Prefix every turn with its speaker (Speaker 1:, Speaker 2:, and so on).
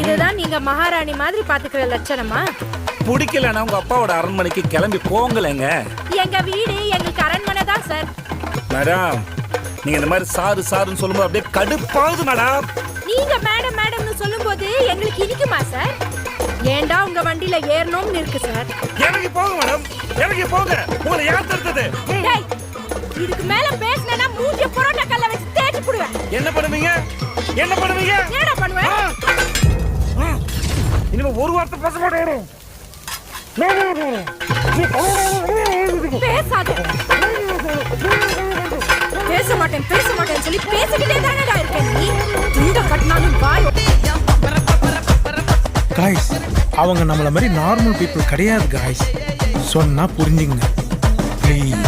Speaker 1: இதுதான் நீங்க மகாராணி மாதிரி பாத்துக்கிற லட்சணமா?
Speaker 2: பிடிக்கலன்னா உங்க அப்பாவோட அரண்மனைக்கு கிளம்பி போங்களேங்க.
Speaker 1: எங்க வீடு எங்களுக்கு அரண்மனை தான் சார்
Speaker 2: மேடம் நீங்க இந்த மாதிரி சாரு சாருன்னு சொல்லும்போது அப்படியே கடுப்பாகுது மேடம்
Speaker 1: நீங்க மேடம் மேடம்னு சொல்லும்போது எங்களுக்கு இனிக்குமா சார் ஏன்டா உங்க வண்டியில ஏறணும்னு இருக்கு சார்
Speaker 2: இறங்கி போங்க மேடம் இறங்கி போங்க. உங்களை.
Speaker 1: டேய், இதுக்கு மேல பேசினா மூஞ்சிய புரோட்டா கல்ல வச்சு தேய்ச்சி போடுவேன்.
Speaker 2: என்ன பண்ணுவீங்க? என்ன பண்ணுவீங்க?
Speaker 1: என்னடா பண்ணுவேன்.
Speaker 2: இனிமே ஒரு வார்த்தை பேச மாட்டேன்.
Speaker 1: பேசாத. பேச மாட்டேன் பேச மாட்டேன்னு சொல்லி பேசிக்கிட்டே தானடா இருக்கேன். நீ துண்ட கட்டினாலும் வாய்
Speaker 3: காய்ஸ் அவங்க நம்மள மாதிரி நார்மல் பீப்புள் கிடையாது காய்ஸ் சொன்னா புரிஞ்சுங்க ப்ளீஸ்